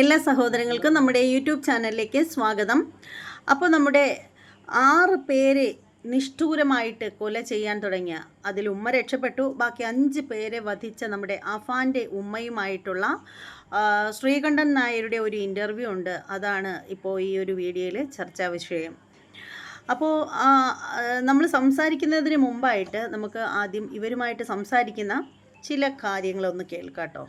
എല്ലാ സഹോദരങ്ങൾക്കും നമ്മുടെ യൂട്യൂബ് ചാനലിലേക്ക് സ്വാഗതം. അപ്പോൾ നമ്മുടെ ആറ് പേരെ നിഷ്ഠൂരമായിട്ട് കൊല ചെയ്യാൻ തുടങ്ങിയ അതിൽ ഉമ്മ രക്ഷപ്പെട്ടു. ബാക്കി അഞ്ച് പേരെ വധിച്ച നമ്മുടെ അഫാന്റെ ഉമ്മയുമായിട്ടുള്ള ശ്രീകണ്ഠൻ നായരുടെ ഒരു ഇന്റർവ്യൂ ഉണ്ട്. അതാണ് ഇപ്പോൾ ഈ ഒരു വീഡിയോയിൽ ചർച്ചാ വിഷയം. അപ്പോൾ നമ്മൾ സംസാരിക്കുന്നതിന് മുമ്പായിട്ട് നമുക്ക് ആദ്യം ഇവരുമായിട്ട് സംസാരിക്കുന്ന ചില കാര്യങ്ങളൊന്ന് കേൾക്കാട്ടോ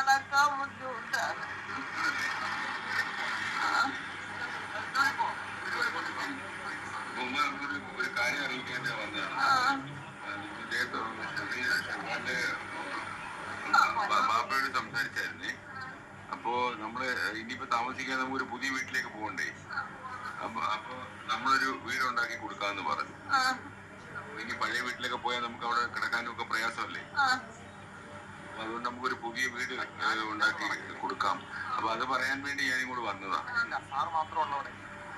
നടക്കാൻ ബുദ്ധിമുട്ടാണ് ഒരു കാര്യം അറിയിക്കാൻ വന്നതാണ് ബാപ്പയോട് സംസാരിച്ചായിരുന്നേ അപ്പോ നമ്മൾ ഇനിയിപ്പോ താമസിക്കാൻ നമുക്ക് ഒരു പുതിയ വീട്ടിലേക്ക് പോകണ്ടേ അപ്പൊ അപ്പൊ നമ്മളൊരു വീടുണ്ടാക്കി കൊടുക്കാന്ന് പറഞ്ഞു. ഇനി പഴയ വീട്ടിലൊക്കെ പോയാൽ നമുക്ക് അവിടെ കിടക്കാനും ഒക്കെ പ്രയാസമല്ലേ അതുകൊണ്ട് നമുക്കൊരു പുതിയ വീട് ഉണ്ടാക്കി കൊടുക്കാം. അപ്പൊ അത് പറയാൻ വേണ്ടി ഞാൻ ഇങ്ങോട്ട് വന്നതാ.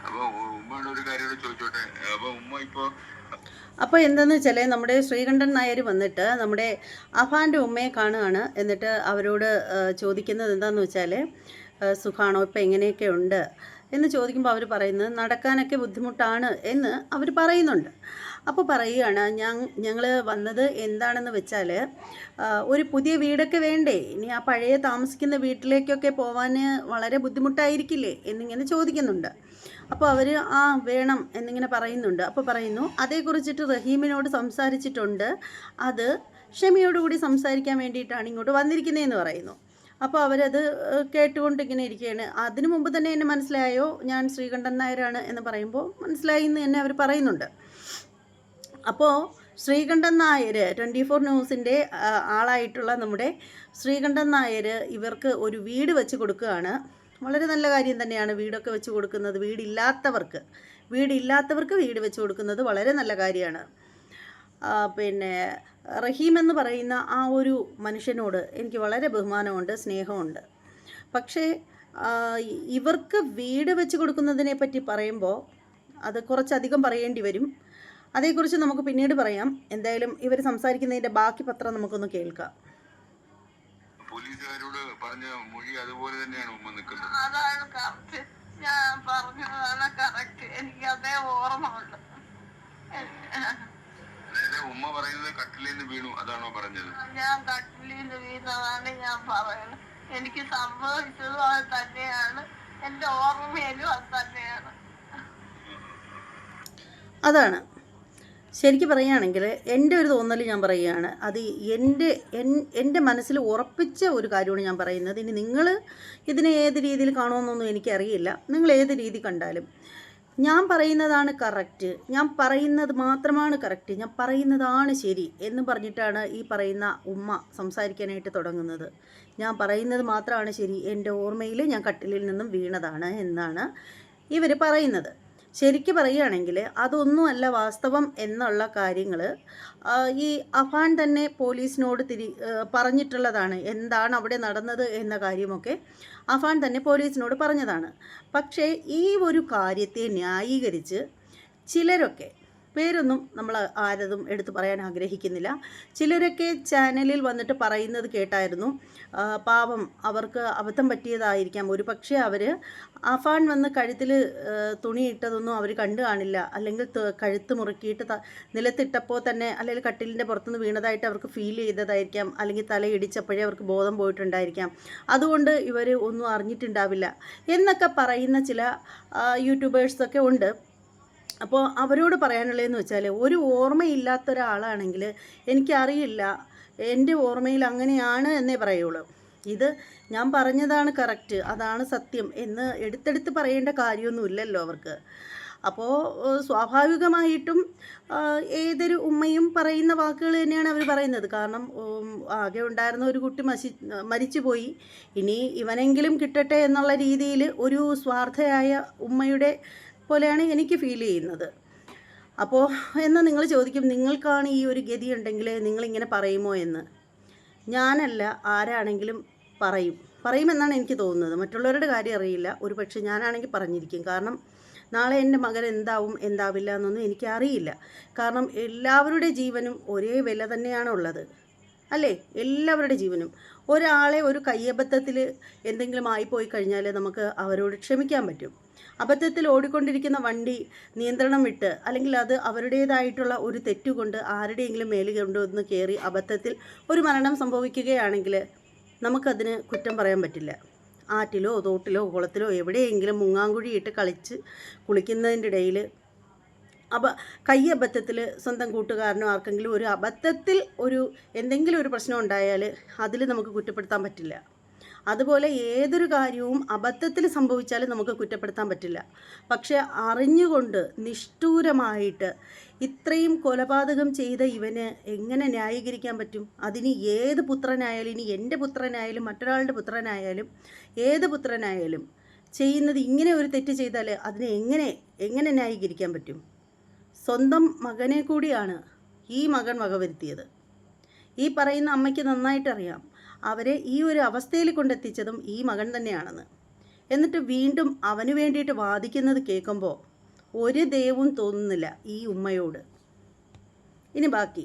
അപ്പൊ ഉമ്മയുടെ ഒരു കാര്യം ചോദിച്ചോട്ടെ? അപ്പൊ ഉമ്മ ഇപ്പൊ അപ്പോൾ എന്തെന്ന് വെച്ചാൽ നമ്മുടെ ശ്രീകണ്ഠൻ നായർ വന്നിട്ട് നമ്മുടെ അഫാന്റെ ഉമ്മയെ കാണുകയാണ് എന്നിട്ട് അവരോട് ചോദിക്കുന്നത് എന്താണെന്ന് വെച്ചാൽ സുഖാണോ? ഇപ്പം എങ്ങനെയൊക്കെ ഉണ്ട്? എന്ന് ചോദിക്കുമ്പോൾ അവർ പറയുന്നത് നടക്കാനൊക്കെ ബുദ്ധിമുട്ടാണ് എന്ന് അവർ പറയുന്നുണ്ട്. അപ്പോൾ പറയുകയാണ് ഞങ്ങൾ വന്നത് എന്താണെന്ന് വെച്ചാൽ ഒരു പുതിയ വീടൊക്കെ വേണ്ടേ? ഇനി ആ പഴയ താമസിക്കുന്ന വീട്ടിലേക്കൊക്കെ പോകാൻ വളരെ ബുദ്ധിമുട്ടായിരിക്കില്ലേ? എന്നിങ്ങനെ ചോദിക്കുന്നുണ്ട്. അപ്പോൾ അവർ ആ വേണം എന്നിങ്ങനെ പറയുന്നുണ്ട്. അപ്പോൾ പറയുന്നു അതേക്കുറിച്ചിട്ട് റഹീമിനോട് സംസാരിച്ചിട്ടുണ്ട്. അത് ക്ഷമയോടുകൂടി സംസാരിക്കാൻ വേണ്ടിയിട്ടാണ് ഇങ്ങോട്ട് വന്നിരിക്കുന്നതെന്ന് പറയുന്നു. അപ്പോൾ അവരത് കേട്ടുകൊണ്ട് ഇങ്ങനെ ഇരിക്കുകയാണ്. അതിനു മുമ്പ് തന്നെ എന്നെ മനസ്സിലായോ? ഞാൻ ശ്രീകണ്ഠൻ നായരാണ് എന്ന് പറയുമ്പോൾ മനസ്സിലായി എന്ന് തന്നെ അവർ പറയുന്നുണ്ട്. അപ്പോൾ ശ്രീകണ്ഠൻ നായർ ട്വന്റി ഫോർ ന്യൂസിന്റെ ആളായിട്ടുള്ള നമ്മുടെ ശ്രീകണ്ഠൻ നായർ ഇവർക്ക് ഒരു വീട് വെച്ച് കൊടുക്കുകയാണ്. വളരെ നല്ല കാര്യം തന്നെയാണ് വീടൊക്കെ വെച്ച് കൊടുക്കുന്നത്. വീടില്ലാത്തവർക്ക് വീടില്ലാത്തവർക്ക് വീട് വെച്ച് കൊടുക്കുന്നത് വളരെ നല്ല കാര്യമാണ്. പിന്നെ റഹീം എന്ന് പറയുന്ന ആ ഒരു മനുഷ്യനോട് എനിക്ക് വളരെ ബഹുമാനമുണ്ട് സ്നേഹമുണ്ട്. പക്ഷേ ഇവർക്ക് വീട് വെച്ച് കൊടുക്കുന്നതിനെ പറ്റി പറയുമ്പോൾ അത് കുറച്ചധികം പറയേണ്ടി വരും. അതേക്കുറിച്ച് നമുക്ക് പിന്നീട് പറയാം. എന്തായാലും ഇവർ സംസാരിക്കുന്നതിന്റെ ബാക്കി പത്രം നമുക്കൊന്ന് കേൾക്കാം. പോലീസുകാരോട് പറഞ്ഞ മൊഴി അതുപോലെ തന്നെയാണ് ഉമ്മ നിൽക്കുന്നത്. അതാണ് കറക്റ്റ് ഞാൻ പറഞ്ഞതാണ് കറക്റ്റ് എനിക്ക് അതേ ഓർമ്മയുണ്ട്. അതായത് ഉമ്മ പറയുന്നത് കട്ടിലിൽ നിന്ന് വീണു അതാണോ പറഞ്ഞത്? ഞാൻ കട്ടിലിൽ നിന്ന് വീണതാണ് ഞാൻ പറയുന്നത്. എനിക്ക് സംഭവിച്ചതും അത് തന്നെയാണ്. എന്റെ ഓർമ്മയിലും അത് തന്നെയാണ്. അതാണ്. ശരിക്കും പറയുകയാണെങ്കിൽ എന്റെ ഒരു തോന്നൽ ഞാൻ പറയുകയാണ്. അത് എന്റെ എൻ- എന്റെ മനസ്സിൽ ഉറപ്പിച്ച ഒരു കാര്യമാണ് ഞാൻ പറയുന്നത്. ഇനി നിങ്ങൾ ഇതിനെ ഏത് രീതിയിൽ കാണുമെന്നൊന്നും എനിക്കറിയില്ല. നിങ്ങൾ ഏത് രീതി കണ്ടാലും. ഞാൻ പറയുന്നതാണ് കറക്റ്റ് ഞാൻ പറയുന്നത് മാത്രമാണ് കറക്റ്റ് ഞാൻ പറയുന്നതാണ് ശരി എന്ന് പറഞ്ഞിട്ടാണ് ഈ പറയുന്ന ഉമ്മ സംസാരിക്കാനായിട്ട് തുടങ്ങുന്നത്. ഞാൻ പറയുന്നത് മാത്രമാണ് ശരി. എന്റെ ഓർമ്മയിൽ ഞാൻ കട്ടിലിൽ നിന്നും വീണതാണ് എന്നാണ് ഇവർ പറയുന്നത്. ശരിക്ക് പറയുകയാണെങ്കിൽ അതൊന്നുമല്ല വാസ്തവം എന്നുള്ള കാര്യങ്ങൾ ഈ അഫാൻ തന്നെ പോലീസിനോട് തിരി പറഞ്ഞിട്ടുള്ളതാണ് എന്താണ് അവിടെ നടന്നത് എന്ന കാര്യമൊക്കെ അഫാൻ തന്നെ പോലീസിനോട് പറഞ്ഞതാണ്. പക്ഷേ ഈ ഒരു കാര്യത്തെ ന്യായീകരിച്ച് ചിലരൊക്കെ പേരൊന്നും നമ്മൾ ആരതും എടുത്തു പറയാൻ ആഗ്രഹിക്കുന്നില്ല. ചിലരൊക്കെ ചാനലിൽ വന്നിട്ട് പറയുന്നത് കേട്ടായിരുന്നു. പാവം അവർക്ക് അബദ്ധം പറ്റിയതായിരിക്കാം. ഒരു പക്ഷേ അവർ അഫാൻ വന്ന് കഴുത്തിൽ തുണിയിട്ടതൊന്നും അവർ കണ്ടു കാണില്ല. അല്ലെങ്കിൽ കഴുത്ത് മുറുക്കിയിട്ട് നിലത്തിട്ടപ്പോൾ തന്നെ അല്ലെങ്കിൽ കട്ടിലിന്റെ പുറത്തുനിന്ന് വീണതായിട്ട് അവർക്ക് ഫീൽ ചെയ്തതായിരിക്കാം. അല്ലെങ്കിൽ തലയിടിച്ചപ്പോഴേ അവർക്ക് ബോധം പോയിട്ടുണ്ടായിരിക്കാം. അതുകൊണ്ട് ഇവർ ഒന്നും അറിഞ്ഞിട്ടുണ്ടാവില്ല. എന്നൊക്കെ പറയുന്ന ചില യൂട്യൂബേഴ്സൊക്കെ ഉണ്ട്. അപ്പോൾ അവരോട് പറയാനുള്ളതെന്ന് വെച്ചാൽ ഒരു ഓർമ്മയില്ലാത്ത ഒരാളാണെങ്കിൽ എനിക്കറിയില്ല എന്റെ ഓർമ്മയിൽ അങ്ങനെയാണ് എന്നേ പറയുള്ളൂ. ഇത് ഞാൻ പറഞ്ഞതാണ് കറക്റ്റ് അതാണ് സത്യം എന്ന് എടുത്തെടുത്ത് പറയേണ്ട കാര്യമൊന്നുമില്ലല്ലോ അവർക്ക്. അപ്പോൾ സ്വാഭാവികമായിട്ടും ഏതൊരു ഉമ്മയും പറയുന്ന വാക്കുകൾ തന്നെയാണ് അവർ പറയുന്നത്. കാരണം ആകെ ഉണ്ടായിരുന്ന ഒരു കുട്ടി മശി മരിച്ചുപോയി ഇനി ഇവനെങ്കിലും കിട്ടട്ടെ എന്നുള്ള രീതിയിൽ ഒരു സ്വാർത്ഥയായ ഉമ്മയുടെ പോലെയാണ് എനിക്ക് ഫീൽ ചെയ്യുന്നത്. അപ്പോൾ എന്നാൽ നിങ്ങൾ ചോദിക്കും നിങ്ങൾക്കാണ് ഈ ഒരു ഗതി ഉണ്ടെങ്കിൽ നിങ്ങളിങ്ങനെ പറയുമോ എന്ന്. ഞാനല്ല ആരാണെങ്കിലും പറയും. പറയുമെന്നാണ് എനിക്ക് തോന്നുന്നത്. മറ്റുള്ളവരുടെ കാര്യം അറിയില്ല. ഒരു പക്ഷേ ഞാനാണെങ്കിൽ പറഞ്ഞിരിക്കും. കാരണം നാളെ എന്റെ മകൻ എന്താവും എന്താവില്ല എന്നൊന്നും എനിക്ക് അറിയില്ല. കാരണം എല്ലാവരുടെ ജീവനും ഒരേ വില തന്നെയാണ് ഉള്ളത്. അല്ലേ? എല്ലാവരുടെ ജീവനും. ഒരാളെ ഒരു കയ്യബദ്ധത്തിൽ എന്തെങ്കിലും ആയിപ്പോയി കഴിഞ്ഞാൽ നമുക്ക് അവരോട് ക്ഷമിക്കാൻ പറ്റും. അബദ്ധത്തിൽ ഓടിക്കൊണ്ടിരിക്കുന്ന വണ്ടി നിയന്ത്രണം വിട്ട് അല്ലെങ്കിൽ അത് അവരുടേതായിട്ടുള്ള ഒരു തെറ്റുകൊണ്ട് ആരുടെയെങ്കിലും മേലിൽ കൊണ്ടുവന്ന് കയറി അബദ്ധത്തിൽ ഒരു മരണം സംഭവിക്കുകയാണെങ്കിൽ നമുക്കതിന് കുറ്റം പറയാൻ പറ്റില്ല. ആറ്റിലോ തോട്ടിലോ കുളത്തിലോ എവിടെയെങ്കിലും മുങ്ങാങ്കുഴിയിട്ട് കളിച്ച് കുളിക്കുന്നതിന്റെ ഇടയിൽ അബ കൈ അബദ്ധത്തിൽ സ്വന്തം കൂട്ടുകാരനോ ആർക്കെങ്കിലും ഒരു അബദ്ധത്തിൽ ഒരു എന്തെങ്കിലും ഒരു പ്രശ്നം ഉണ്ടായാൽ അതിൽ നമുക്ക് കുറ്റപ്പെടുത്താൻ പറ്റില്ല. അതുപോലെ ഏതൊരു കാര്യവും അബദ്ധത്തിൽ സംഭവിച്ചാലും നമുക്ക് കുറ്റപ്പെടുത്താൻ പറ്റില്ല. പക്ഷെ അറിഞ്ഞുകൊണ്ട് നിഷ്ഠൂരമായിട്ട് ഇത്രയും കൊലപാതകം ചെയ്ത ഇവന് എങ്ങനെ ന്യായീകരിക്കാൻ പറ്റും? അതിന് ഏത് പുത്രനായാലും ഇനി എന്റെ പുത്രനായാലും മറ്റൊരാളുടെ പുത്രനായാലും ഏത് പുത്രനായാലും ചെയ്യുന്നത് ഇങ്ങനെ ഒരു തെറ്റ് ചെയ്താൽ അതിനെ എങ്ങനെ എങ്ങനെ ന്യായീകരിക്കാൻ പറ്റും? സ്വന്തം മകനെ കൂടിയാണ് ഈ മകൻ വകവരുത്തിയത്. ഈ പറയുന്ന അമ്മയ്ക്ക് നന്നായിട്ടറിയാം അവരെ ഈ ഒരു അവസ്ഥയിൽ കൊണ്ടെത്തിച്ചതും ഈ മകൻ തന്നെയാണെന്ന്. എന്നിട്ട് വീണ്ടും അവന് വേണ്ടിയിട്ട് വാദിക്കുന്നത് കേൾക്കുമ്പോൾ ഒരു ദയവും തോന്നുന്നില്ല ഈ ഉമ്മയോട്. ഇനി ബാക്കി.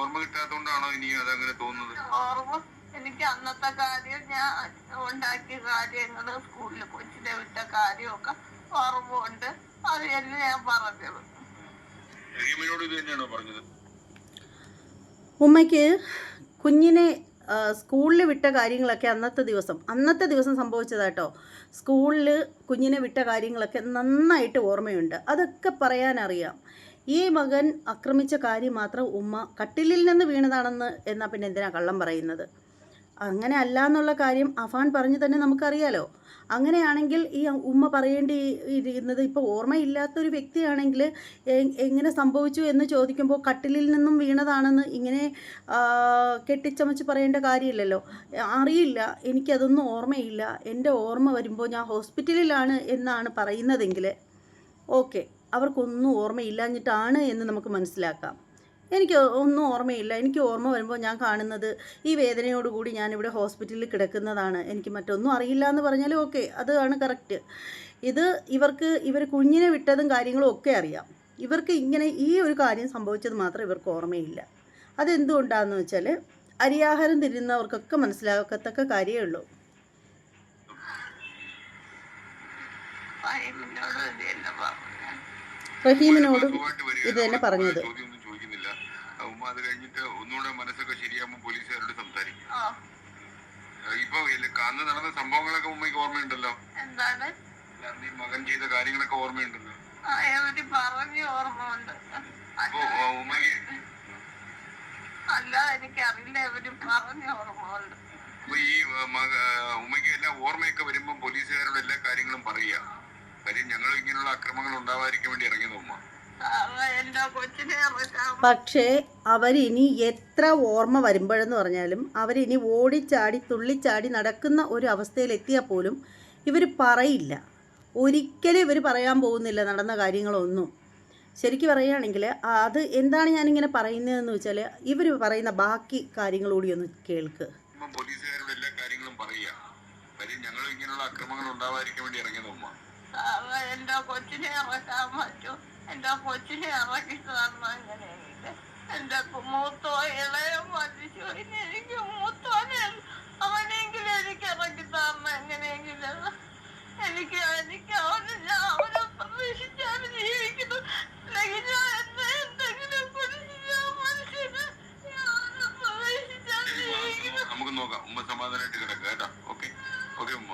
ഓർമ്മ കിട്ടാത്തോണ്ടാണോ ഇനി അതങ്ങനെ തോന്നുന്നത്? ഓർമ്മ? എനിക്ക് അന്നത്തെ കാര്യം ഞാൻ ഉണ്ടാക്കിയ കാര്യങ്ങൾ സ്കൂളിൽ കൊച്ചിനെ വിട്ട കാര്യമൊക്കെ ഓർമ്മയുണ്ട് അത് ഞാൻ പറഞ്ഞത്. ഉമ്മയ്ക്ക് കുഞ്ഞിനെ സ്കൂളിൽ വിട്ട കാര്യങ്ങളൊക്കെ അന്നത്തെ ദിവസം അന്നത്തെ ദിവസം സംഭവിച്ചതാട്ടോ സ്കൂളിൽ കുഞ്ഞിനെ വിട്ട കാര്യങ്ങളൊക്കെ നന്നായിട്ട് ഓർമ്മയുണ്ട്. അതൊക്കെ പറയാനറിയാം. ഈ മകൻ ആക്രമിച്ച കാര്യം മാത്രം ഉമ്മ കട്ടിലിൽ നിന്ന് വീണതാണെന്ന് എന്നാൽ പിന്നെ എന്തിനാ കള്ളം പറയുന്നത്? അങ്ങനെ അല്ല എന്നുള്ള കാര്യം അഫാൻ പറഞ്ഞു തന്നെ നമുക്കറിയാലോ. അങ്ങനെയാണെങ്കിൽ ഈ ഉമ്മ പറയേണ്ടി ഇരിക്കുന്നത് ഇപ്പോൾ ഓർമ്മയില്ലാത്തൊരു വ്യക്തിയാണെങ്കിൽ എങ്ങനെ സംഭവിച്ചു എന്ന് ചോദിക്കുമ്പോൾ കട്ടിലിൽ നിന്നും വീണതാണെന്ന് ഇങ്ങനെ കെട്ടിച്ചമച്ച് പറയേണ്ട കാര്യമില്ലല്ലോ. അറിയില്ല എനിക്കതൊന്നും ഓർമ്മയില്ല. എന്റെ ഓർമ്മ വരുമ്പോൾ ഞാൻ ഹോസ്പിറ്റലിലാണ് എന്നാണ് പറയുന്നതെങ്കിൽ ഓക്കെ അവർക്കൊന്നും ഓർമ്മയില്ലാഞ്ഞിട്ടാണ് എന്ന് നമുക്ക് മനസ്സിലാക്കാം. എനിക്ക് ഒന്നും ഓർമ്മയില്ല. എനിക്ക് ഓർമ്മ വരുമ്പോൾ ഞാൻ കാണുന്നത് ഈ വേദനയോടുകൂടി ഞാനിവിടെ ഹോസ്പിറ്റലിൽ കിടക്കുന്നതാണ്. എനിക്ക് മറ്റൊന്നും അറിയില്ല എന്ന് പറഞ്ഞാൽ ഓക്കെ അതാണ് കറക്റ്റ് ഇത് ഇവർക്ക് ഇവർ കുഞ്ഞിനെ വിട്ടതും കാര്യങ്ങളും ഒക്കെ അറിയാം. ഇവർക്ക് ഇങ്ങനെ ഈ ഒരു കാര്യം സംഭവിച്ചത് മാത്രം ഇവർക്ക് ഓർമ്മയില്ല. അതെന്തുകൊണ്ടാണെന്ന് വെച്ചാൽ അരിയാഹാരം തിരുന്നവർക്കൊക്കെ മനസ്സിലാക്കത്തക്ക കാര്യമേ ഉള്ളൂ. റഹീമിനോടും ഇത് തന്നെ പറഞ്ഞത് ചോദ്യമൊന്നും ചോദിക്കുന്നില്ല ആ ഉമ്മ അത് കഴിഞ്ഞിട്ട് ഒന്നുകൂടെ മനസ്സൊക്കെ ശരിയാകുമ്പോൾ പോലീസുകാരോട് സംസാരിക്കും. ഇപ്പൊ അന്ന് നടന്ന സംഭവങ്ങളൊക്കെ ഉമ്മയ്ക്ക് ഓർമ്മയുണ്ടല്ലോ? എന്താണ്? അന്ന് ഈ മകൻ ചെയ്ത കാര്യങ്ങളൊക്കെ ഓർമ്മയുണ്ടല്ലോ? പറഞ്ഞു ഓർമ്മയുണ്ട്. ഉമ്മയ്ക്ക് അല്ല എനിക്കറിയില്ല എവര് പറഞ്ഞു ഓർമ്മയുണ്ട്. അപ്പൊ ഈ ആ, ഉമ്മയ്ക്ക് എല്ലാം ഓർമ്മയൊക്കെ വരുമ്പോൾ പോലീസുകാരോട് എല്ലാ കാര്യങ്ങളും പറയുക. കാര്യം ഞങ്ങൾ ഇങ്ങനെയുള്ള അക്രമങ്ങൾ ഉണ്ടാവാതിരിക്കാൻ വേണ്ടി ഇറങ്ങിയത് ഉമ്മ. പക്ഷേ അവരിനി എത്ര ഓർമ്മ വരുമ്പോഴെന്ന് പറഞ്ഞാലും അവരിനി ഓടിച്ചാടി തുള്ളിച്ചാടി നടക്കുന്ന ഒരു അവസ്ഥയിലെത്തിയാൽ പോലും ഇവർ പറയില്ല. ഒരിക്കലും ഇവർ പറയാൻ പോകുന്നില്ല നടന്ന കാര്യങ്ങളൊന്നും. ശരിക്കും പറയുകയാണെങ്കിൽ അത് എന്താണ് ഞാനിങ്ങനെ പറയുന്നതെന്ന് വെച്ചാൽ ഇവർ പറയുന്ന ബാക്കി കാര്യങ്ങളൂടി ഒന്ന് കേൾക്ക്. പോലീസുകാരോട് എല്ലാ കാര്യങ്ങളും പറയുക. കാര്യം ഞങ്ങൾ ഇങ്ങനെയുള്ള അക്രമങ്ങൾ ഉണ്ടാവാതിരിക്കാൻ വേണ്ടി ഇറങ്ങിയതോ ഉമ്മ സാറേ എന്റെ കൊച്ചിനെ ഇറക്കാൻ പറ്റും എന്റെ കൊച്ചിനെ ഇറക്കി തന്ന എന്റെ മൂത്തോ ഇളയ മരിച്ചു എനിക്ക് മൂത്തോനെ അവനെങ്കിലും എനിക്ക് ഇറക്കി തന്ന എങ്ങനെയെങ്കിലും എനിക്ക് എനിക്ക് അവന് ഞാൻ അവനെ പ്രതീക്ഷിച്ചാണ് ജീവിക്കുന്നു. അല്ലെങ്കിൽ ഞാൻ എന്നെ എന്തെങ്കിലും കുറിച്ച് ഞാൻ മനുഷ്യന് ഞാൻ അവനെ പ്രതീക്ഷിച്ചാണ് ജീവിക്കുന്നത് നമുക്ക് നോക്കാം. ഉമ്മ സമാധാനമായിട്ട് കിടക്കുക കേട്ടോ. ഓക്കെ. ഓക്കെ ഉമ്മ.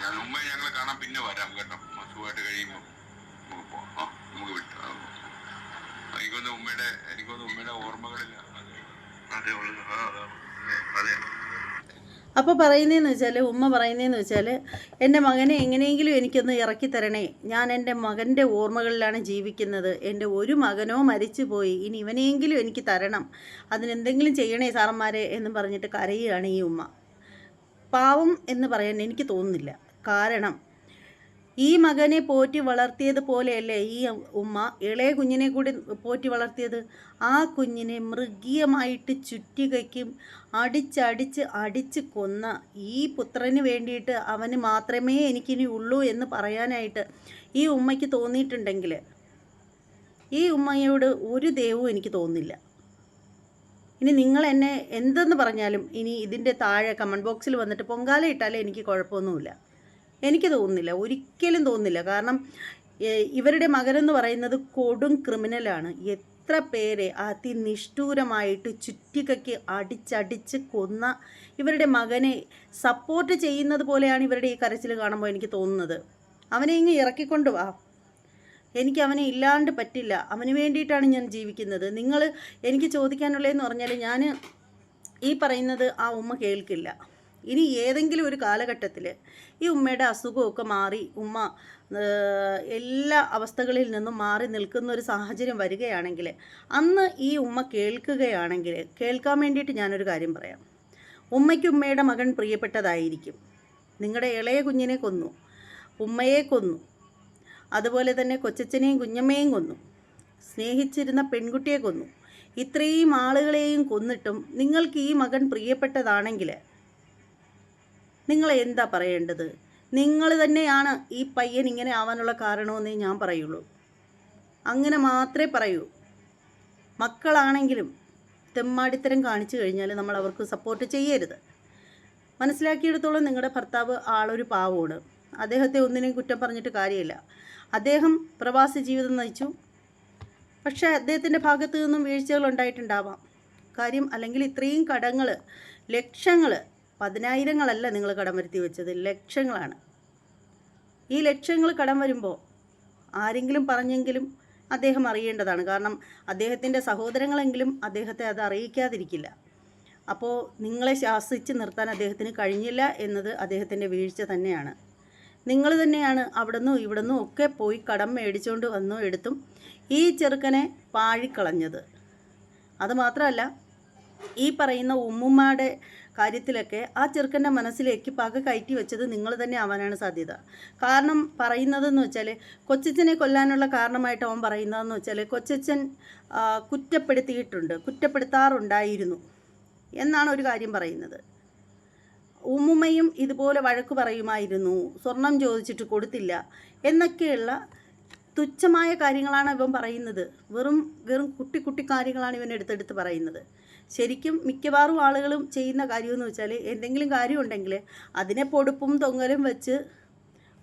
ഞാൻ ഉമ്മ ഞങ്ങൾ കാണാൻ പിന്നെ വരാം കേട്ടോ. സുഖമായിട്ട് കഴിയുമ്പോൾ നമുക്ക് പോവാം. ആ നമുക്ക് വിട്ടു എനിക്കൊന്ന് ഉമ്മയുടെ എനിക്കൊന്ന് ഉമ്മയുടെ ഓർമ്മകളില്ല. അതെ ഉള്ളൂ ആ, അതെ അപ്പോൾ പറയുന്നതെന്ന് വെച്ചാൽ ഉമ്മ പറയുന്നതെന്ന് വെച്ചാൽ എന്റെ മകനെ എങ്ങനെയെങ്കിലും എനിക്കൊന്ന് ഇറക്കി തരണേ. ഞാൻ എന്റെ മകന്റെ ഓർമ്മകളിലാണ് ജീവിക്കുന്നത്. എന്റെ ഒരു മകനോ മരിച്ചു പോയി. ഇനി ഇവനെയെങ്കിലും എനിക്ക് തരണം. അതിനെന്തെങ്കിലും ചെയ്യണേ സാറന്മാരെ എന്ന് പറഞ്ഞിട്ട് കരയുകയാണ് ഈ ഉമ്മ. പാവം എന്ന് പറയാൻ എനിക്ക് തോന്നുന്നില്ല. കാരണം ഈ മകനെ പോറ്റി വളർത്തിയത് പോലെയല്ലേ ഈ ഉമ്മ? ഇളയ കുഞ്ഞിനെ കൂടി പോറ്റി വളർത്തിയത്. ആ കുഞ്ഞിനെ മൃഗീയമായിട്ട് ചുറ്റികയ്ക്കും അടിച്ചടിച്ച് അടിച്ച് കൊന്ന ഈ പുത്രന് വേണ്ടിയിട്ട് അവന് മാത്രമേ എനിക്കിനി ഉള്ളൂ എന്ന് പറയാനായിട്ട് ഈ ഉമ്മയ്ക്ക് തോന്നിയിട്ടുണ്ടെങ്കിൽ ഈ ഉമ്മയോട് ഒരു ദൈവവും എനിക്ക് തോന്നില്ല ഇനി നിങ്ങൾ എന്നെ എന്തെന്ന് പറഞ്ഞാലും ഇനി ഇതിന്റെ താഴെ കമന്റ് ബോക്സിൽ വന്നിട്ട് പൊങ്കാല ഇട്ടാലേ എനിക്ക് കുഴപ്പമൊന്നുമില്ല. എനിക്ക് തോന്നുന്നില്ല. ഒരിക്കലും തോന്നുന്നില്ല. കാരണം ഇവരുടെ മകനെന്ന് പറയുന്നത് കൊടും ക്രിമിനലാണ്. എത്ര പേരെ അതിനിഷ്ഠൂരമായിട്ട് ചുറ്റികയ്ക്ക് അടിച്ചടിച്ച് കൊന്ന ഇവരുടെ മകനെ സപ്പോർട്ട് ചെയ്യുന്നത് പോലെയാണ് ഇവരുടെ ഈ കരച്ചിൽ കാണുമ്പോൾ എനിക്ക് തോന്നുന്നത്. അവനെ ഇങ്ങ് ഇറക്കിക്കൊണ്ട് വാ. എനിക്ക് അവനെ ഇല്ലാണ്ട് പറ്റില്ല. അവന് വേണ്ടിയിട്ടാണ് ഞാൻ ജീവിക്കുന്നത്. നിങ്ങൾ എനിക്ക് ചോദിക്കാനുള്ളതെന്ന് പറഞ്ഞാൽ ഞാൻ ഈ പറയുന്നത് ആ ഉമ്മ കേൾക്കില്ല. ഇനി ഏതെങ്കിലും ഒരു കാലഘട്ടത്തിൽ ഈ ഉമ്മയുടെ അസുഖമൊക്കെ മാറി ഉമ്മ എല്ലാ അവസ്ഥകളിൽ നിന്നും മാറി നിൽക്കുന്ന ഒരു സാഹചര്യം വരികയാണെങ്കിൽ അന്ന് ഈ ഉമ്മ കേൾക്കുകയാണെങ്കിൽ കേൾക്കാൻ വേണ്ടിയിട്ട് ഞാനൊരു കാര്യം പറയാം. ഉമ്മയ്ക്ക് ഉമ്മയുടെ മകൻ പ്രിയപ്പെട്ടതായിരിക്കും. നിങ്ങളുടെ ഇളയ കുഞ്ഞിനെ കൊന്നു ഉമ്മയെ കൊന്നു അതുപോലെ തന്നെ കൊച്ചച്ഛനെയും കുഞ്ഞമ്മയും കൊന്നു സ്നേഹിച്ചിരുന്ന പെൺകുട്ടിയെ കൊന്നു. ഇത്രയും ആളുകളെയും കൊന്നിട്ടും നിങ്ങൾക്ക് ഈ മകൻ പ്രിയപ്പെട്ടതാണെങ്കിൽ നിങ്ങൾ എന്താ പറയേണ്ടത്? നിങ്ങൾ തന്നെയാണ് ഈ പയ്യൻ ഇങ്ങനെ ആവാനുള്ള കാരണമെന്നേ ഞാൻ പറയുള്ളൂ. അങ്ങനെ മാത്രമേ പറയൂ. മക്കളാണെങ്കിലും തെമ്മാടിത്തരം കാണിച്ചു കഴിഞ്ഞാൽ നമ്മൾ അവർക്ക് സപ്പോർട്ട് ചെയ്യരുത്. മനസ്സിലാക്കിയെടുത്തോളം നിങ്ങളുടെ ഭർത്താവ് ആളൊരു പാവമാണ്. അദ്ദേഹത്തെ ഒന്നിനെയും കുറ്റം പറഞ്ഞിട്ട് കാര്യമില്ല. അദ്ദേഹം പ്രവാസി ജീവിതം നയിച്ചു. പക്ഷേ അദ്ദേഹത്തിന്റെ ഭാഗത്തു നിന്നും വീഴ്ചകൾ ഉണ്ടായിട്ടുണ്ടാവാം. കാര്യം അല്ലെങ്കിൽ ഇത്രയും കടങ്ങൾ ലക്ഷങ്ങൾ പതിനായിരങ്ങളല്ല നിങ്ങൾ കടം വരുത്തി വെച്ചത് ലക്ഷങ്ങളാണ്. ഈ ലക്ഷങ്ങൾ കടം വരുമ്പോൾ ആരെങ്കിലും പറഞ്ഞെങ്കിലും അദ്ദേഹം അറിയേണ്ടതാണ്. കാരണം അദ്ദേഹത്തിന്റെ സഹോദരങ്ങളെങ്കിലും അദ്ദേഹത്തെ അത് അറിയിക്കാതിരിക്കില്ല. അപ്പോൾ നിങ്ങളെ ശാസിച്ച് നിർത്താൻ അദ്ദേഹത്തിന് കഴിഞ്ഞില്ല എന്നത് അദ്ദേഹത്തിന്റെ വീഴ്ച തന്നെയാണ്. നിങ്ങൾ തന്നെയാണ് അവിടുന്നും ഇവിടുന്നും ഒക്കെ പോയി കടം മേടിച്ചുകൊണ്ട് വന്നു എടുത്തും ഈ ചെറുക്കനെ പാഴിക്കളഞ്ഞത്. അതുമാത്രമല്ല ഈ പറയുന്ന ഉമ്മുമ്മയുടെ കാര്യത്തിലൊക്കെ ആ ചെറുക്കന്റെ മനസ്സിലേക്ക് പക കയറ്റി വെച്ചത് നിങ്ങൾ തന്നെ ആവാനാണ് സാധ്യത. കാരണം പറയുന്നതെന്ന് വെച്ചാൽ കൊച്ചച്ഛനെ കൊല്ലാനുള്ള കാരണമായിട്ട് അവൻ പറയുന്നതെന്ന് വെച്ചാൽ കൊച്ചച്ഛൻ കുറ്റപ്പെടുത്തിയിട്ടുണ്ട് കുറ്റപ്പെടുത്താറുണ്ടായിരുന്നു എന്നാണ് ഒരു കാര്യം പറയുന്നത്. ഉമ്മുമ്മയും ഇതുപോലെ വഴക്ക് പറയുമായിരുന്നു സ്വർണം ചോദിച്ചിട്ട് കൊടുത്തില്ല എന്നൊക്കെയുള്ള തുച്ഛമായ കാര്യങ്ങളാണ് ഇവൻ പറയുന്നത്. വെറും വെറും കുട്ടി കുട്ടി കാര്യങ്ങളാണ് ഇവൻ എടുത്തെടുത്ത് പറയുന്നത്. ശരിക്കും മിക്കവാറും ആളുകളും ചെയ്യുന്ന കാര്യമെന്ന് വെച്ചാൽ എന്തെങ്കിലും കാര്യമുണ്ടെങ്കിൽ അതിനെ പൊടുപ്പും തൊങ്ങലും വെച്ച്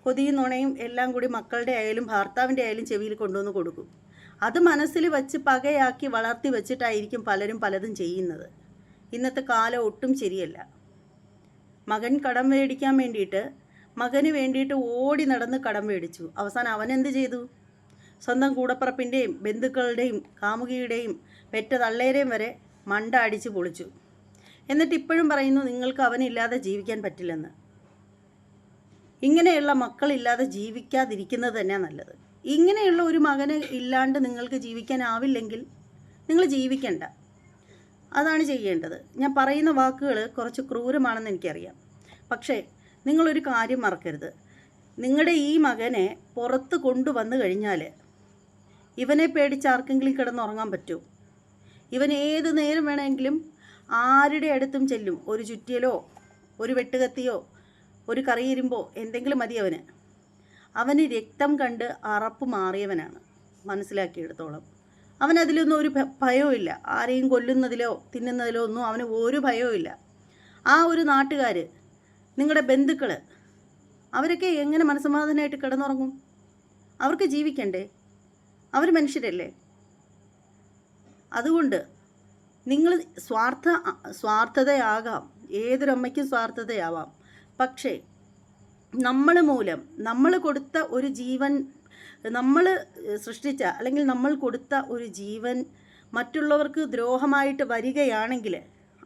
കൊതിയും നുണയും എല്ലാം കൂടി മക്കളുടെ ആയാലും ഭർത്താവിന്റെ ആയാലും ചെവിയിൽ കൊണ്ടുവന്ന് കൊടുക്കും. അത് മനസ്സിൽ വെച്ച് പകയാക്കി വളർത്തി വെച്ചിട്ടായിരിക്കും പലരും പലതും ചെയ്യുന്നത്. ഇന്നത്തെ കാലം ഒട്ടും ശരിയല്ല. മകൻ കടം മേടിക്കാൻ വേണ്ടിയിട്ട് മകന് വേണ്ടിയിട്ട് ഓടി നടന്ന് കടം മേടിച്ചു. അവസാനം അവൻ എന്ത് ചെയ്തു? സ്വന്തം കൂടപ്പറപ്പിന്റെയും ബന്ധുക്കളുടെയും കാമുകിയുടെയും പെറ്റ തള്ളേരെയും വരെ മണ്ട അടിച്ച് പൊളിച്ചു. എന്നിട്ട് ഇപ്പോഴും പറയുന്നു നിങ്ങൾക്ക് അവനില്ലാതെ ജീവിക്കാൻ പറ്റില്ലെന്ന്. ഇങ്ങനെയുള്ള മക്കളില്ലാതെ ജീവിക്കാതിരിക്കുന്നത് തന്നെ നല്ലത്. ഇങ്ങനെയുള്ള ഒരു മകന് ഇല്ലാണ്ട് നിങ്ങൾക്ക് ജീവിക്കാനാവില്ലെങ്കിൽ നിങ്ങൾ ജീവിക്കണ്ട. അതാണ് ചെയ്യേണ്ടത്. ഞാൻ പറയുന്ന വാക്കുകൾ കുറച്ച് ക്രൂരമാണെന്ന് എനിക്കറിയാം. പക്ഷേ നിങ്ങളൊരു കാര്യം മറക്കരുത്. നിങ്ങളുടെ ഈ മകനെ പുറത്ത് കൊണ്ടുവന്നു കഴിഞ്ഞാൽ ഇവനെ പേടിച്ച് ആർക്കെങ്കിലും കിടന്നുറങ്ങാൻ പറ്റുമോ ഇവൻ ഏത് നേരം വേണമെങ്കിലും ആരുടെ അടുത്തും ചെല്ലും. ഒരു ചുറ്റിയലോ ഒരു വെട്ടുകത്തിയോ ഒരു കറിയിരുമ്പോ എന്തെങ്കിലും മതി അവന്. അവന് രക്തം കണ്ട് അറപ്പ് മാറിയവനാണ് മനസ്സിലാക്കിയെടുത്തോളം. അവൻ അതിലൊന്നും ഒരു ഭയവുമില്ല. ആരെയും കൊല്ലുന്നതിലോ തിന്നുന്നതിലോ ഒന്നും അവന് ഒരു ഭയവുമില്ല. ആ ഒരു നാട്ടുകാർ നിങ്ങളുടെ ബന്ധുക്കൾ അവരൊക്കെ എങ്ങനെ മനസ്സമാധാനമായിട്ട് കിടന്നുറങ്ങും? അവർക്ക് ജീവിക്കണ്ടേ? അവർ മനുഷ്യരല്ലേ? അതുകൊണ്ട് നിങ്ങൾ സ്വാർത്ഥ സ്വാർത്ഥതയാകാം. ഏതൊരമ്മയ്ക്കും സ്വാർത്ഥതയാവാം. പക്ഷേ നമ്മൾ മൂലം നമ്മൾ കൊടുത്ത ഒരു ജീവൻ നമ്മൾ സൃഷ്ടിച്ച അല്ലെങ്കിൽ നമ്മൾ കൊടുത്ത ഒരു ജീവൻ മറ്റുള്ളവർക്ക് ദ്രോഹമായിട്ട് വരികയാണെങ്കിൽ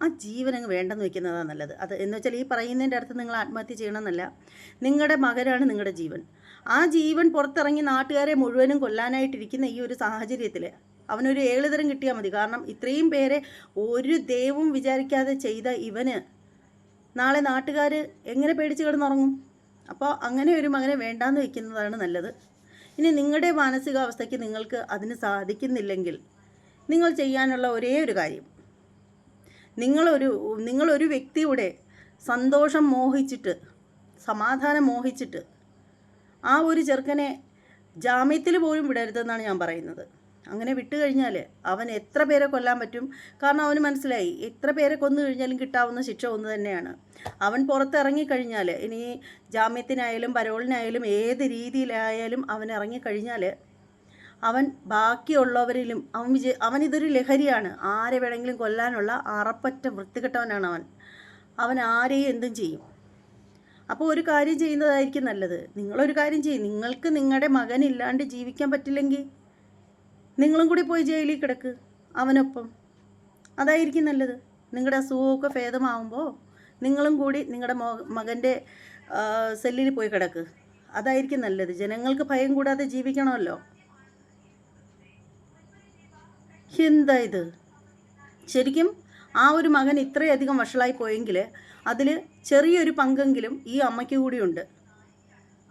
ആ ജീവൻ അങ്ങ് വേണ്ടെന്ന് വെക്കുന്നതാണ് നല്ലത്. അത് എന്ന് വെച്ചാൽ ഈ പറയുന്നതിന്റെ അടുത്ത് നിങ്ങൾ ആത്മഹത്യ ചെയ്യണമെന്നല്ല. നിങ്ങളുടെ മകരാണ് നിങ്ങളുടെ ജീവൻ. ആ ജീവൻ പുറത്തിറങ്ങി നാട്ടുകാരെ മുഴുവനും കൊല്ലാനായിട്ടിരിക്കുന്ന ഈ ഒരു സാഹചര്യത്തിൽ അവനൊരു ഏളുതരം കിട്ടിയാൽ മതി. കാരണം ഇത്രയും പേരെ ഒരു ദൈവവും വിചാരിക്കാതെ ചെയ്ത ഇവന് നാളെ നാട്ടുകാർ എങ്ങനെ പേടിച്ച് കിടന്നുറങ്ങും? അപ്പോൾ അങ്ങനെ ഒരു മകനെ വേണ്ടാന്ന് വയ്ക്കുന്നതാണ് നല്ലത്. ഇനി നിങ്ങളുടെ മാനസികാവസ്ഥയ്ക്ക് നിങ്ങൾക്ക് അതിന് സാധിക്കുന്നില്ലെങ്കിൽ നിങ്ങൾ ചെയ്യാനുള്ള ഒരേ ഒരു കാര്യം. നിങ്ങളൊരു നിങ്ങളൊരു വ്യക്തിയുടെ സന്തോഷം മോഹിച്ചിട്ട് സമാധാനം മോഹിച്ചിട്ട് ആ ഒരു ചെറുക്കനെ ജാമ്യത്തിൽ പോലും വിടരുതെന്നാണ് ഞാൻ പറയുന്നത്. അങ്ങനെ വിട്ടു കഴിഞ്ഞാൽ അവൻ എത്ര പേരെ കൊല്ലാൻ പറ്റും? കാരണം അവന് മനസ്സിലായി എത്ര പേരെ കൊന്നു കഴിഞ്ഞാലും കിട്ടാവുന്ന ശിക്ഷ ഒന്ന് തന്നെയാണ്. അവൻ പുറത്തിറങ്ങിക്കഴിഞ്ഞാൽ ഇനി ജാമ്യത്തിനായാലും പരോളിനായാലും ഏത് രീതിയിലായാലും അവൻ ഇറങ്ങിക്കഴിഞ്ഞാൽ അവൻ ബാക്കിയുള്ളവരിലും അവൻ വിജയ അവൻ ഇതൊരു ലഹരിയാണ്. ആരെ വേണമെങ്കിലും കൊല്ലാനുള്ള അറപ്പറ്റ വൃത്തികെട്ടവനാണ് അവൻ. അവൻ ആരെയും എന്തും ചെയ്യും. അപ്പോൾ ഒരു കാര്യം ചെയ്യുന്നതായിരിക്കും നല്ലത്. നിങ്ങളൊരു കാര്യം ചെയ്യും. നിങ്ങൾക്ക് നിങ്ങളുടെ മകനില്ലാണ്ട് ജീവിക്കാൻ പറ്റില്ലെങ്കിൽ നിങ്ങളും കൂടി പോയി ജയിലിൽ കിടക്ക്. അവനൊപ്പം. അതായിരിക്കും നല്ലത്. നിങ്ങളുടെ അസുഖമൊക്കെ ഭേദമാവുമ്പോൾ നിങ്ങളും കൂടി നിങ്ങളുടെ മോ മകന്റെ സെല്ലിൽ പോയി കിടക്ക്. അതായിരിക്കും നല്ലത്. ജനങ്ങൾക്ക് ഭയം കൂടാതെ ജീവിക്കണമല്ലോ. എന്താ ഇത്? ശരിക്കും ആ ഒരു മകൻ ഇത്രയധികം വഷളായി പോയെങ്കിൽ അതിൽ ചെറിയൊരു പങ്കെങ്കിലും ഈ അമ്മയ്ക്ക് കൂടിയുണ്ട്.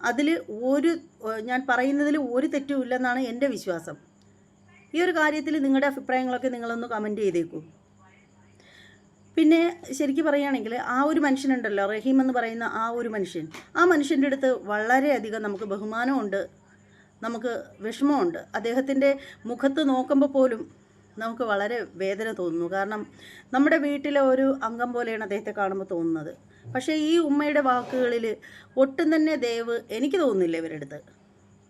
അതിൽ ഒരു ഞാൻ പറയുന്നതിൽ ഒരു തെറ്റുമില്ലെന്നാണ് എന്റെ വിശ്വാസം. ഈ ഒരു കാര്യത്തിൽ നിങ്ങളുടെ അഭിപ്രായങ്ങളൊക്കെ നിങ്ങളൊന്ന് കമന്റ് ചെയ്തേക്കൂ. പിന്നെ ശരിക്കും പറയുകയാണെങ്കിൽ ആ ഒരു മനുഷ്യനുണ്ടല്ലോ റഹീം എന്ന് പറയുന്ന ആ ഒരു മനുഷ്യൻ. ആ മനുഷ്യന്റെ അടുത്ത് വളരെയധികം നമുക്ക് ബഹുമാനമുണ്ട് നമുക്ക് വിഷമമുണ്ട്. അദ്ദേഹത്തിന്റെ മുഖത്ത് നോക്കുമ്പോൾ പോലും നമുക്ക് വളരെ വേദന തോന്നുന്നു. കാരണം നമ്മുടെ വീട്ടിലെ ഒരു അംഗം പോലെയാണ് അദ്ദേഹത്തെ കാണുമ്പോൾ തോന്നുന്നത്. പക്ഷേ ഈ ഉമ്മയുടെ വാക്കുകളിൽ ഒട്ടും തന്നെ ദയവ് എനിക്ക് തോന്നുന്നില്ല ഇവരുടെ അടുത്ത്.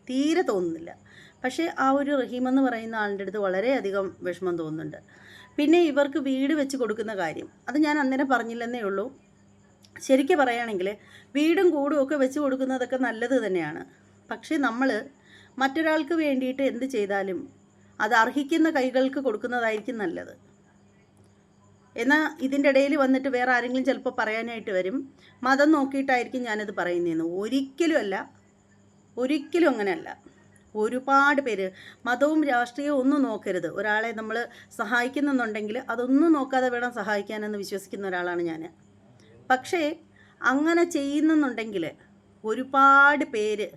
തീരെ തോന്നുന്നില്ല. പക്ഷേ ആ ഒരു റഹീം എന്ന് പറയുന്ന ആളിന്റെ അടുത്ത് വളരെയധികം വിഷമം തോന്നുന്നുണ്ട്. പിന്നെ ഇവർക്ക് വീട് വെച്ച് കൊടുക്കുന്ന കാര്യം. അത് ഞാൻ അന്നേരം പറഞ്ഞില്ലെന്നേ ഉള്ളൂ. ശരിക്കും പറയുകയാണെങ്കിൽ വീടും കൂടും ഒക്കെ വെച്ച് കൊടുക്കുന്നതൊക്കെ നല്ലത് തന്നെയാണ്. പക്ഷേ നമ്മൾ മറ്റൊരാൾക്ക് വേണ്ടിയിട്ട് എന്ത് ചെയ്താലും അത് അർഹിക്കുന്ന കൈകൾക്ക് കൊടുക്കുന്നതായിരിക്കും നല്ലത്. എന്നാൽ ഇതിന്റെ ഇടയിൽ വന്നിട്ട് വേറെ ആരെങ്കിലും ചിലപ്പോൾ പറയാനായിട്ട് വരും. മതം നോക്കിയിട്ടായിരിക്കും ഞാനത് പറയുന്നതെന്ന്. ഒരിക്കലും അല്ല. ഒരിക്കലും അങ്ങനെയല്ല. ഒരുപാട് പേര്. മതവും രാഷ്ട്രീയവും ഒന്നും നോക്കരുത്. ഒരാളെ നമ്മൾ സഹായിക്കുന്നുണ്ടെങ്കിൽ അതൊന്നും നോക്കാതെ വേണം സഹായിക്കാനെന്ന് വിശ്വസിക്കുന്ന ഒരാളാണ് ഞാൻ പക്ഷേ അങ്ങനെ ചെയ്യുന്നുണ്ടെങ്കിൽ ഒരുപാട് പേര്.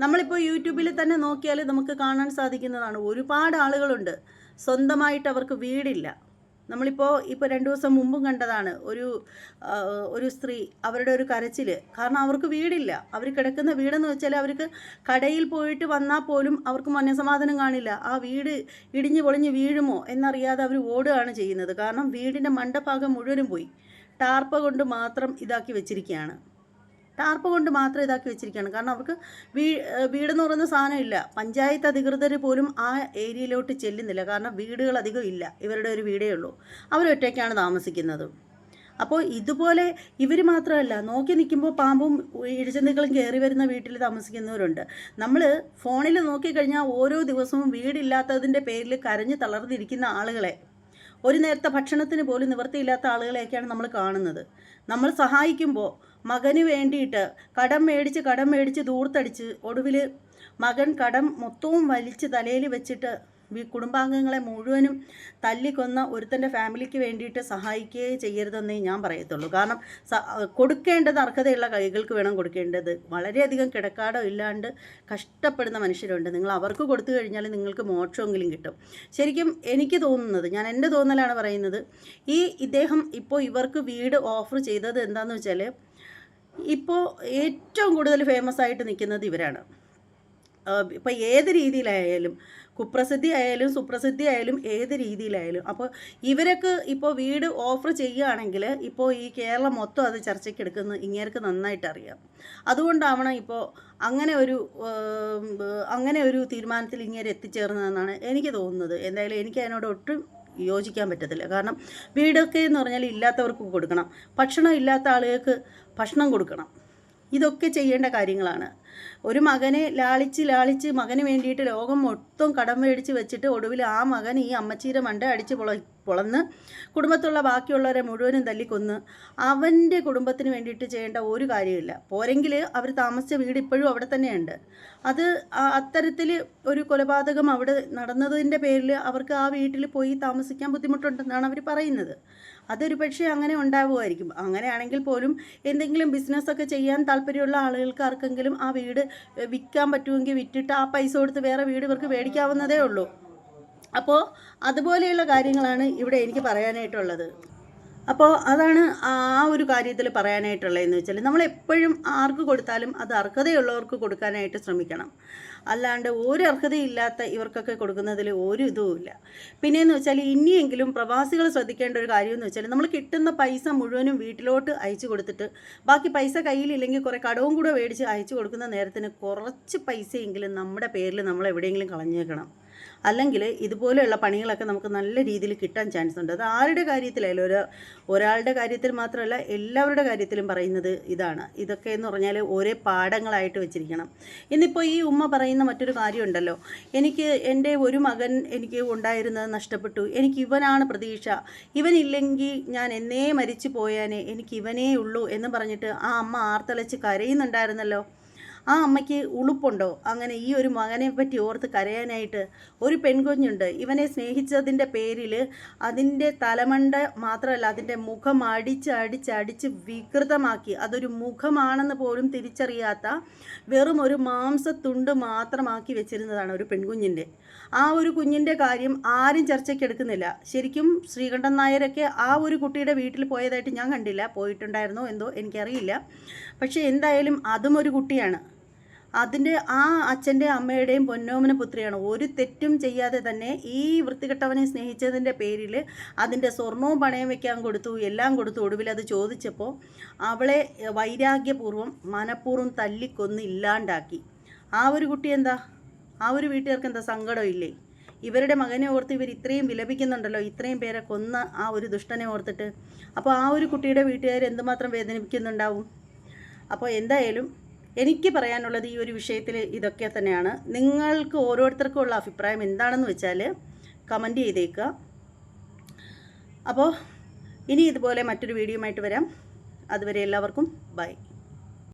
നമ്മളിപ്പോൾ യൂട്യൂബിൽ തന്നെ നോക്കിയാൽ നമുക്ക് കാണാൻ സാധിക്കുന്നതാണ്. ഒരുപാട് ആളുകളുണ്ട്. സ്വന്തമായിട്ട് അവർക്ക് വീടില്ല. നമ്മളിപ്പോൾ ഇപ്പോൾ രണ്ട് ദിവസം മുമ്പും കണ്ടതാണ്. ഒരു ഒരു സ്ത്രീ അവരുടെ ഒരു കരച്ചിൽ കാരണം അവർക്ക് വീടില്ല. അവർ കിടക്കുന്ന വീടെന്ന് വെച്ചാൽ അവർക്ക് കടയിൽ പോയിട്ട് വന്നാൽ പോലും അവർക്ക് മനസമാധാനം കാണില്ല. ആ വീട് ഇടിഞ്ഞു പൊളിഞ്ഞ് വീഴുമോ എന്നറിയാതെ അവർ ഓടുകയാണ് ചെയ്യുന്നത്. കാരണം വീടിന്റെ മണ്ടഭാഗം മുഴുവനും പോയി. ടാർപ്പ കൊണ്ട് മാത്രം ഇതാക്കി വെച്ചിരിക്കുകയാണ്. ടാർപ്പ കൊണ്ട് മാത്രം ഇതാക്കി വെച്ചിരിക്കുകയാണ്. കാരണം അവർക്ക് വീ വീടെന്ന് പറയുന്ന സാധനമില്ല. പഞ്ചായത്ത് അധികൃതർ പോലും ആ ഏരിയയിലോട്ട് ചെല്ലുന്നില്ല. കാരണം വീടുകൾ അധികം ഇല്ല. ഇവരുടെ ഒരു വീടേ ഉള്ളൂ. അവരൊറ്റയ്ക്കാണ് താമസിക്കുന്നത്. അപ്പോൾ ഇതുപോലെ ഇവർ മാത്രമല്ല നോക്കി നിൽക്കുമ്പോൾ പാമ്പും ഇഴജന്തുക്കളും കയറി വരുന്ന വീട്ടിൽ താമസിക്കുന്നവരുണ്ട്. നമ്മൾ ഫോണിൽ നോക്കിക്കഴിഞ്ഞാൽ ഓരോ ദിവസവും വീടില്ലാത്തതിന്റെ പേരിൽ കരഞ്ഞ് തളർന്നിരിക്കുന്ന ആളുകളെ ഒരു നേരത്തെ ഭക്ഷണത്തിന് പോലും നിവൃത്തിയില്ലാത്ത ആളുകളെയൊക്കെയാണ് നമ്മൾ കാണുന്നത്. നമ്മൾ സഹായിക്കുമ്പോൾ മകന് വേണ്ടിയിട്ട് കടം മേടിച്ച് കടം മേടിച്ച് ദൂർത്തടിച്ച് ഒടുവിൽ മകൻ കടം മൊത്തവും വലിച്ച് തലയിൽ വെച്ചിട്ട് കുടുംബാംഗങ്ങളെ മുഴുവനും തല്ലിക്കൊന്ന ഒരുത്തന്റെ ഫാമിലിക്ക് വേണ്ടിയിട്ട് സഹായിക്കുകയേ ചെയ്യരുതെന്നേ ഞാൻ പറയത്തുള്ളൂ. കാരണം കൊടുക്കേണ്ടത് അർഹതയുള്ള കൈകൾക്ക് വേണം കൊടുക്കേണ്ടത്. വളരെയധികം കിടക്കാടോ ഇല്ലാണ്ട് കഷ്ടപ്പെടുന്ന മനുഷ്യരുണ്ട്. നിങ്ങൾ അവർക്ക് കൊടുത്തു കഴിഞ്ഞാൽ നിങ്ങൾക്ക് മോക്ഷമെങ്കിലും കിട്ടും. ശരിക്കും എനിക്ക് തോന്നുന്നത് ഞാൻ എന്റെ തോന്നലാണ് പറയുന്നത് ഈ ഇദ്ദേഹം ഇപ്പോൾ ഇവർക്ക് വീട് ഓഫർ ചെയ്തത് എന്താണെന്ന് വെച്ചാൽ ഇപ്പോൾ ഏറ്റവും കൂടുതൽ ഫേമസ് ആയിട്ട് നിൽക്കുന്നത് ഇവരാണ്. ഇപ്പോൾ ഏത് രീതിയിലായാലും കുപ്രസിദ്ധി ആയാലും സുപ്രസിദ്ധി ആയാലും ഏത് രീതിയിലായാലും അപ്പോൾ ഇവരൊക്കെ ഇപ്പോൾ വീട് ഓഫർ ചെയ്യുകയാണെങ്കിൽ ഇപ്പോൾ ഈ കേരളം മൊത്തം അത് ചർച്ചയ്ക്ക് എടുക്കുന്നത് ഇങ്ങേർക്ക് നന്നായിട്ട് അറിയാം. അതുകൊണ്ടാവണം ഇപ്പോൾ അങ്ങനെ ഒരു അങ്ങനെ ഒരു തീരുമാനത്തിൽ ഇങ്ങനെ എത്തിച്ചേർന്നതെന്നാണ് എനിക്ക് തോന്നുന്നത്. എന്തായാലും എനിക്ക് അതിനോട് ഒട്ടും യോജിക്കാൻ പറ്റത്തില്ല. കാരണം വീടൊക്കെ എന്ന് പറഞ്ഞാൽ ഇല്ലാത്തവർക്ക് കൊടുക്കണം. ഭക്ഷണം ഇല്ലാത്ത ആളുകൾക്ക് ഭക്ഷണം കൊടുക്കണം. ഇതൊക്കെ ചെയ്യേണ്ട കാര്യങ്ങളാണ്. ഒരു മകനെ ലാളിച്ച് ലാളിച്ച് മകന് വേണ്ടിയിട്ട് ലോകം മൊത്തം കടം മേടിച്ച് വെച്ചിട്ട് ഒടുവിൽ ആ മകൻ ഈ അമ്മച്ചീര മണ്ട അടിച്ച് പൊള പൊളന്ന് കുടുംബത്തുള്ള ബാക്കിയുള്ളവരെ മുഴുവനും തല്ലിക്കൊന്ന് അവന്റെ കുടുംബത്തിന് വേണ്ടിയിട്ട് ചെയ്യേണ്ട ഒരു കാര്യമില്ല പോരെങ്കിൽ അവർ താമസിച്ച വീട് ഇപ്പോഴും അവിടെ തന്നെയുണ്ട്. അത് അത്തരത്തിൽ ഒരു കൊലപാതകം അവിടെ നടന്നതിന്റെ പേരിൽ അവർക്ക് ആ വീട്ടിൽ പോയി താമസിക്കാൻ ബുദ്ധിമുട്ടുണ്ടെന്നാണ് അവർ പറയുന്നത്. അതൊരു പക്ഷേ അങ്ങനെ ഉണ്ടാവുമായിരിക്കും. അങ്ങനെയാണെങ്കിൽ പോലും എന്തെങ്കിലും ബിസിനസ്സൊക്കെ ചെയ്യാൻ താല്പര്യമുള്ള ആളുകൾക്ക് ആർക്കെങ്കിലും ആ വീട് വിൽക്കാൻ പറ്റുമെങ്കിൽ വിറ്റിട്ട് ആ പൈസ കൊടുത്ത് വേറെ വീട് ഇവർക്ക് മേടിക്കാവുന്നതേ ഉള്ളൂ. അപ്പോൾ അതുപോലെയുള്ള കാര്യങ്ങളാണ് ഇവിടെ എനിക്ക് പറയാനായിട്ടുള്ളത്. അപ്പോൾ അതാണ് ആ ഒരു കാര്യത്തിൽ പറയാനായിട്ടുള്ളതെന്ന് വെച്ചാൽ നമ്മൾ എപ്പോഴും ആർക്ക് കൊടുത്താലും അത് അർഹതയുള്ളവർക്ക് കൊടുക്കാനായിട്ട് ശ്രമിക്കണം. അല്ലാണ്ട് ഒരു അർഹതയില്ലാത്ത ഇവർക്കൊക്കെ കൊടുക്കുന്നതിൽ ഒരു ഇതുമില്ല പിന്നെയെന്ന് വെച്ചാൽ ഇനിയെങ്കിലും പ്രവാസികൾ ശ്രദ്ധിക്കേണ്ട ഒരു കാര്യം എന്ന് വെച്ചാൽ നമ്മൾ കിട്ടുന്ന പൈസ മുഴുവനും വീട്ടിലോട്ട് അയച്ചു കൊടുത്തിട്ട് ബാക്കി പൈസ കയ്യിലില്ലെങ്കിൽ കുറേ കടവും കൂടെ മേടിച്ച് അയച്ചു കൊടുക്കുന്ന നേരത്തിന് കുറച്ച് പൈസയെങ്കിലും നമ്മുടെ പേരിൽ നമ്മൾ എവിടെയെങ്കിലും കളഞ്ഞേക്കണം. അല്ലെങ്കിൽ ഇതുപോലെയുള്ള പണികളൊക്കെ നമുക്ക് നല്ല രീതിയിൽ കിട്ടാൻ ചാൻസ് ഉണ്ട്. അത് ആരുടെ കാര്യത്തിലായാലും ഒരു ഒരാളുടെ കാര്യത്തിൽ മാത്രമല്ല എല്ലാവരുടെ കാര്യത്തിലും പറയുന്നത് ഇതാണ്. ഇതൊക്കെ എന്ന് പറഞ്ഞാൽ ഒരേ പാഠങ്ങളായിട്ട് വെച്ചിരിക്കണം. ഇന്നിപ്പോൾ ഈ ഉമ്മ പറയുന്ന മറ്റൊരു കാര്യമുണ്ടല്ലോ. എനിക്ക് എന്റെ ഒരു മകൻ എനിക്ക് ഉണ്ടായിരുന്നത് നഷ്ടപ്പെട്ടു. എനിക്ക് ഇവനാണ് പ്രതീക്ഷ. ഇവനില്ലെങ്കിൽ ഞാൻ എന്നേ മരിച്ചു പോയാനേ. എനിക്ക് ഇവനേ ഉള്ളൂ എന്ന് പറഞ്ഞിട്ട് ആ അമ്മ ആർത്തലച്ച് കരയുന്നുണ്ടായിരുന്നല്ലോ. ആ അമ്മയ്ക്ക് ഉളുപ്പുണ്ടോ? അങ്ങനെ ഈ ഒരു മകനെ പറ്റി ഓർത്ത് കരയാനായിട്ട് ഒരു പെൺകുഞ്ഞുണ്ട്. ഇവനെ സ്നേഹിച്ചതിന്റെ പേരിൽ അതിന്റെ തലമണ്ട മാത്രമല്ല അതിന്റെ മുഖം അടിച്ച് അടിച്ച് അടിച്ച് വികൃതമാക്കി. അതൊരു മുഖമാണെന്ന് പോലും തിരിച്ചറിയാത്ത വെറും ഒരു മാംസത്തുണ്ട് മാത്രമാക്കി വെച്ചിരുന്നതാണ് ഒരു പെൺകുഞ്ഞിന്റെ. ആ ഒരു കുഞ്ഞിന്റെ കാര്യം ആരും ചർച്ചയ്ക്ക് എടുക്കുന്നില്ല. ശരിക്കും ശ്രീകണ്ഠൻ നായരൊക്കെ ആ ഒരു കുട്ടിയുടെ വീട്ടിൽ പോയതായിട്ട് ഞാൻ കണ്ടില്ല. പോയിട്ടുണ്ടായിരുന്നോ എന്തോ എനിക്കറിയില്ല. പക്ഷേ എന്തായാലും അതും ഒരു കുട്ടിയാണ്. അതിന്റെ ആ അച്ഛന്റെ അമ്മയുടെയും പൊന്നോമന പുത്രിയാണ്. ഒരു തെറ്റും ചെയ്യാതെ തന്നെ ഈ വൃത്തികെട്ടവനെ സ്നേഹിച്ചതിന്റെ പേരിൽ അതിന്റെ സ്വർണവും പണയം വെക്കാൻ കൊടുത്തു എല്ലാം കൊടുത്തു. ഒടുവിൽ അത് ചോദിച്ചപ്പോൾ അവളെ വൈരാഗ്യപൂർവം മനഃപൂർവം തല്ലിക്കൊന്ന് ഇല്ലാണ്ടാക്കി. ആ ഒരു കുട്ടി എന്താ? ആ ഒരു വീട്ടുകാർക്ക് എന്താ സങ്കടമില്ലേ ഇവരുടെ മകനെ ഓർത്ത് ഇവർ ഇത്രയും വിലപിക്കുന്നുണ്ടല്ലോ ഇത്രയും പേരെ കൊന്ന ആ ഒരു ദുഷ്ടനെ ഓർത്തിട്ട്. അപ്പോൾ ആ ഒരു കുട്ടിയുടെ വീട്ടുകാർ എന്തുമാത്രം വേദനിപ്പിക്കുന്നുണ്ടാവും? അപ്പോൾ എന്തായാലും എനിക്ക് പറയാനുള്ളത് ഈ ഒരു വിഷയത്തിൽ ഇതൊക്കെ തന്നെയാണ്. നിങ്ങൾക്ക് ഓരോരുത്തർക്കും ഉള്ള അഭിപ്രായം എന്താണെന്ന് വെച്ചാൽ കമന്റ് ചെയ്തേക്കുക. അപ്പോൾ ഇനി ഇതുപോലെ മറ്റൊരു വീഡിയോ ആയിട്ട് വരാം. അതുവരെ എല്ലാവർക്കും ബൈ.